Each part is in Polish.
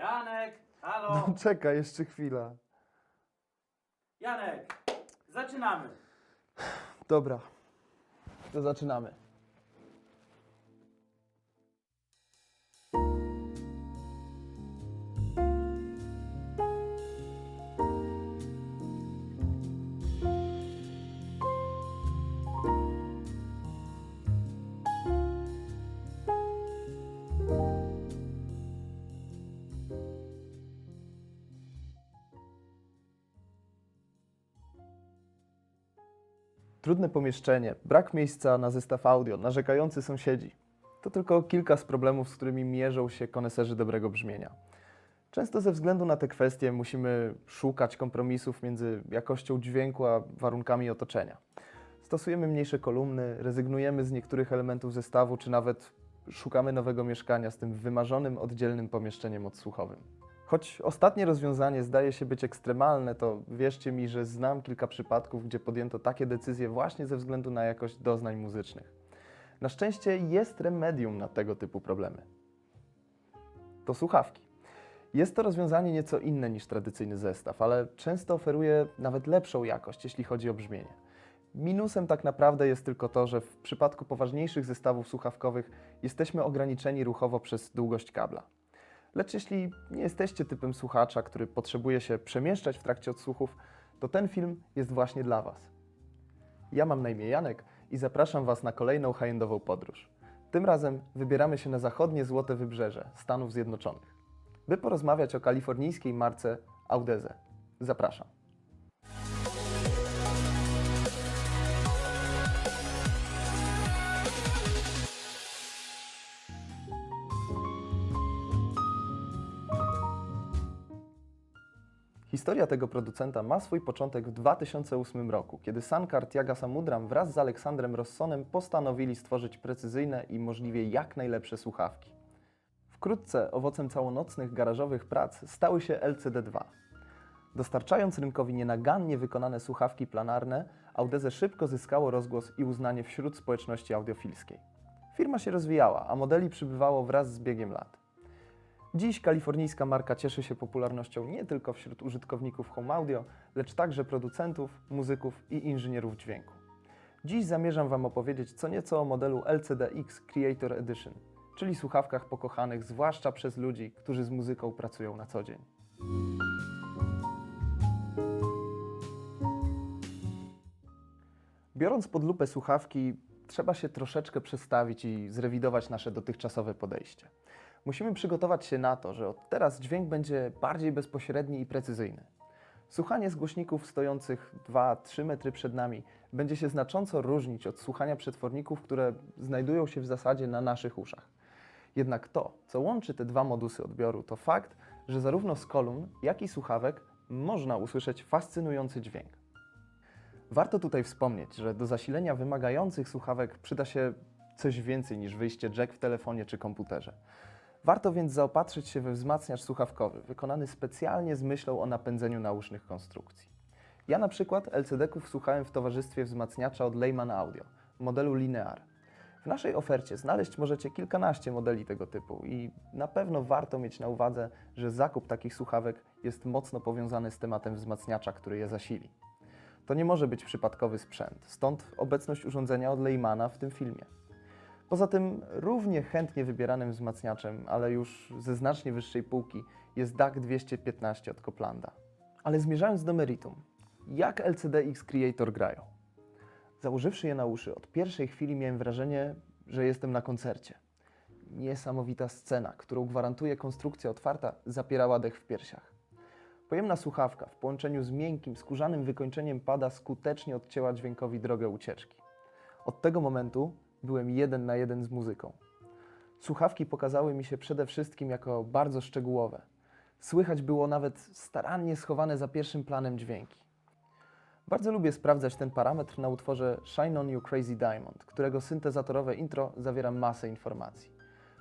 Janek, halo! No, czekaj, jeszcze chwila. Janek, zaczynamy. Dobra, to zaczynamy. Trudne pomieszczenie, brak miejsca na zestaw audio, narzekający sąsiedzi. To tylko kilka z problemów, z którymi mierzą się koneserzy dobrego brzmienia. Często ze względu na te kwestie musimy szukać kompromisów między jakością dźwięku a warunkami otoczenia. Stosujemy mniejsze kolumny, rezygnujemy z niektórych elementów zestawu, czy nawet szukamy nowego mieszkania z tym wymarzonym, oddzielnym pomieszczeniem odsłuchowym. Choć ostatnie rozwiązanie zdaje się być ekstremalne, to wierzcie mi, że znam kilka przypadków, gdzie podjęto takie decyzje właśnie ze względu na jakość doznań muzycznych. Na szczęście jest remedium na tego typu problemy. To słuchawki. Jest to rozwiązanie nieco inne niż tradycyjny zestaw, ale często oferuje nawet lepszą jakość, jeśli chodzi o brzmienie. Minusem tak naprawdę jest tylko to, że w przypadku poważniejszych zestawów słuchawkowych jesteśmy ograniczeni ruchowo przez długość kabla. Lecz jeśli nie jesteście typem słuchacza, który potrzebuje się przemieszczać w trakcie odsłuchów, to ten film jest właśnie dla Was. Ja mam na imię Janek i zapraszam Was na kolejną high-endową podróż. Tym razem wybieramy się na zachodnie Złote Wybrzeże Stanów Zjednoczonych, by porozmawiać o kalifornijskiej marce Audeze. Zapraszam. Historia tego producenta ma swój początek w 2008 roku, kiedy Sankar Tyagasamudram wraz z Aleksandrem Rossonem postanowili stworzyć precyzyjne i możliwie jak najlepsze słuchawki. Wkrótce owocem całonocnych garażowych prac stały się LCD2. Dostarczając rynkowi nienagannie wykonane słuchawki planarne, Audeze szybko zyskało rozgłos i uznanie wśród społeczności audiofilskiej. Firma się rozwijała, a modeli przybywało wraz z biegiem lat. Dziś kalifornijska marka cieszy się popularnością nie tylko wśród użytkowników home audio, lecz także producentów, muzyków i inżynierów dźwięku. Dziś zamierzam Wam opowiedzieć co nieco o modelu LCD-X Creator Edition, czyli słuchawkach pokochanych zwłaszcza przez ludzi, którzy z muzyką pracują na co dzień. Biorąc pod lupę słuchawki, trzeba się troszeczkę przestawić i zrewidować nasze dotychczasowe podejście. Musimy przygotować się na to, że od teraz dźwięk będzie bardziej bezpośredni i precyzyjny. Słuchanie z głośników stojących 2-3 metry przed nami będzie się znacząco różnić od słuchania przetworników, które znajdują się w zasadzie na naszych uszach. Jednak to, co łączy te dwa modusy odbioru, to fakt, że zarówno z kolumn, jak i słuchawek można usłyszeć fascynujący dźwięk. Warto tutaj wspomnieć, że do zasilenia wymagających słuchawek przyda się coś więcej niż wyjście jack w telefonie czy komputerze. Warto więc zaopatrzyć się we wzmacniacz słuchawkowy, wykonany specjalnie z myślą o napędzeniu nausznych konstrukcji. Ja na przykład LCD-ków słuchałem w towarzystwie wzmacniacza od Lehman Audio, modelu Linear. W naszej ofercie znaleźć możecie kilkanaście modeli tego typu i na pewno warto mieć na uwadze, że zakup takich słuchawek jest mocno powiązany z tematem wzmacniacza, który je zasili. To nie może być przypadkowy sprzęt, stąd obecność urządzenia od Leymana w tym filmie. Poza tym równie chętnie wybieranym wzmacniaczem, ale już ze znacznie wyższej półki, jest DAC 215 od Coplanda. Ale zmierzając do meritum, jak LCD-X Creator grają? Założywszy je na uszy, od pierwszej chwili miałem wrażenie, że jestem na koncercie. Niesamowita scena, którą gwarantuje konstrukcja otwarta, zapierała dech w piersiach. Pojemna słuchawka w połączeniu z miękkim, skórzanym wykończeniem pada skutecznie odcięła dźwiękowi drogę ucieczki. Od tego momentu byłem jeden na jeden z muzyką. Słuchawki pokazały mi się przede wszystkim jako bardzo szczegółowe. Słychać było nawet starannie schowane za pierwszym planem dźwięki. Bardzo lubię sprawdzać ten parametr na utworze Shine On You Crazy Diamond, którego syntezatorowe intro zawiera masę informacji.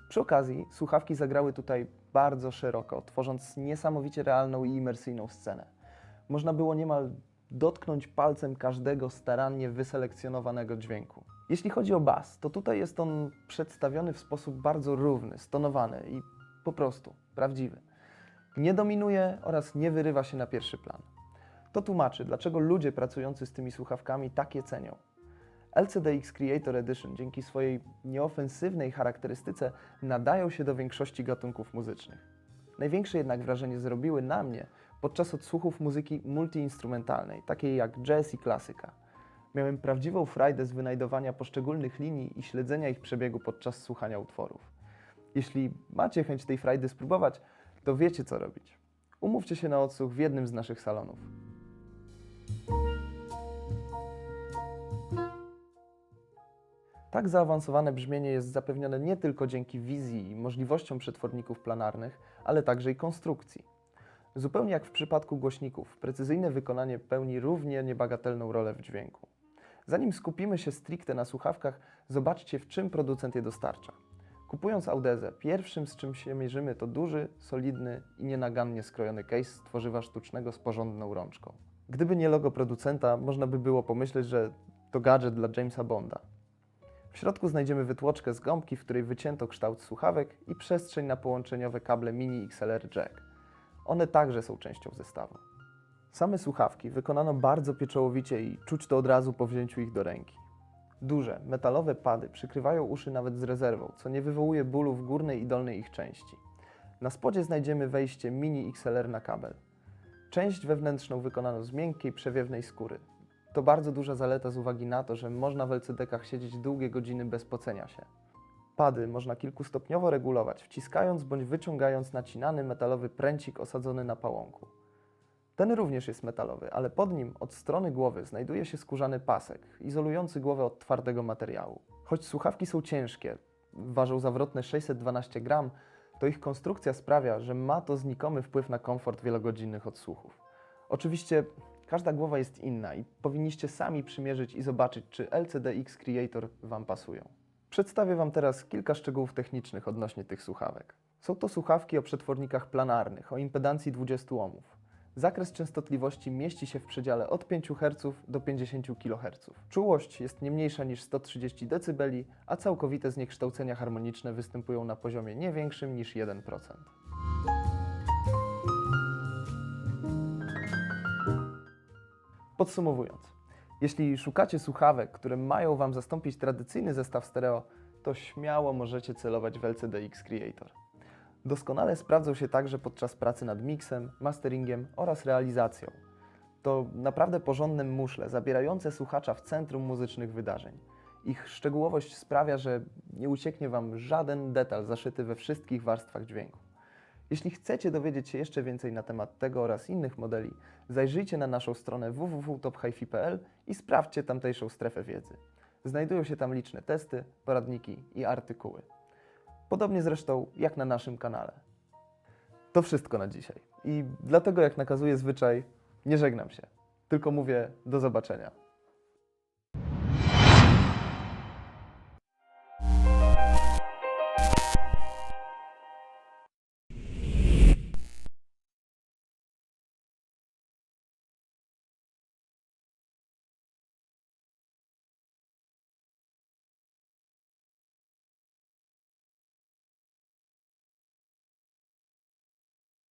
Przy okazji słuchawki zagrały tutaj bardzo szeroko, tworząc niesamowicie realną i imersyjną scenę. Można było niemal dotknąć palcem każdego starannie wyselekcjonowanego dźwięku. Jeśli chodzi o bas, to tutaj jest on przedstawiony w sposób bardzo równy, stonowany i po prostu prawdziwy. nie dominuje oraz nie wyrywa się na pierwszy plan. To tłumaczy, dlaczego ludzie pracujący z tymi słuchawkami tak je cenią. LCDX Creator Edition dzięki swojej nieofensywnej charakterystyce nadają się do większości gatunków muzycznych. Największe jednak wrażenie zrobiły na mnie podczas odsłuchów muzyki multiinstrumentalnej, takiej jak jazz i klasyka. Miałem prawdziwą frajdę z wynajdowania poszczególnych linii i śledzenia ich przebiegu podczas słuchania utworów. Jeśli macie chęć tej frajdy spróbować, to wiecie co robić. Umówcie się na odsłuch w jednym z naszych salonów. Tak zaawansowane brzmienie jest zapewnione nie tylko dzięki wizji i możliwościom przetworników planarnych, ale także i konstrukcji. Zupełnie jak w przypadku głośników, precyzyjne wykonanie pełni równie niebagatelną rolę w dźwięku. Zanim skupimy się stricte na słuchawkach, zobaczcie w czym producent je dostarcza. Kupując Audezę, pierwszym z czym się mierzymy to duży, solidny i nienagannie skrojony case z tworzywa sztucznego z porządną rączką. Gdyby nie logo producenta, można by było pomyśleć, że to gadżet dla Jamesa Bonda. W środku znajdziemy wytłoczkę z gąbki, w której wycięto kształt słuchawek i przestrzeń na połączeniowe kable mini XLR jack. One także są częścią zestawu. Same słuchawki wykonano bardzo pieczołowicie i czuć to od razu po wzięciu ich do ręki. Duże, metalowe pady przykrywają uszy nawet z rezerwą, co nie wywołuje bólu w górnej i dolnej ich części. Na spodzie znajdziemy wejście mini XLR na kabel. Część wewnętrzną wykonano z miękkiej, przewiewnej skóry. To bardzo duża zaleta z uwagi na to, że można w LCD-kach siedzieć długie godziny bez pocenia się. Pady można kilkustopniowo regulować, wciskając bądź wyciągając nacinany metalowy pręcik osadzony na pałąku. Ten również jest metalowy, ale pod nim od strony głowy znajduje się skórzany pasek, izolujący głowę od twardego materiału. Choć słuchawki są ciężkie, ważą zawrotne 612 gram, to ich konstrukcja sprawia, że ma to znikomy wpływ na komfort wielogodzinnych odsłuchów. Oczywiście każda głowa jest inna i powinniście sami przymierzyć i zobaczyć, czy LCD-X Creator Wam pasują. Przedstawię Wam teraz kilka szczegółów technicznych odnośnie tych słuchawek. Są to słuchawki o przetwornikach planarnych o impedancji 20 ohmów. Zakres częstotliwości mieści się w przedziale od 5 Hz do 50 kHz. Czułość jest nie mniejsza niż 130 dB, a całkowite zniekształcenia harmoniczne występują na poziomie nie większym niż 1%. Podsumowując, jeśli szukacie słuchawek, które mają Wam zastąpić tradycyjny zestaw stereo, to śmiało możecie celować w LCD-X Creator. Doskonale sprawdzą się także podczas pracy nad miksem, masteringiem oraz realizacją. To naprawdę porządne muszle, zabierające słuchacza w centrum muzycznych wydarzeń. Ich szczegółowość sprawia, że nie ucieknie Wam żaden detal zaszyty we wszystkich warstwach dźwięku. Jeśli chcecie dowiedzieć się jeszcze więcej na temat tego oraz innych modeli, zajrzyjcie na naszą stronę www.tophifi.pl i sprawdźcie tamtejszą strefę wiedzy. Znajdują się tam liczne testy, poradniki i artykuły. Podobnie zresztą jak na naszym kanale. To wszystko na dzisiaj. I dlatego, jak nakazuje zwyczaj, nie żegnam się, tylko mówię do zobaczenia.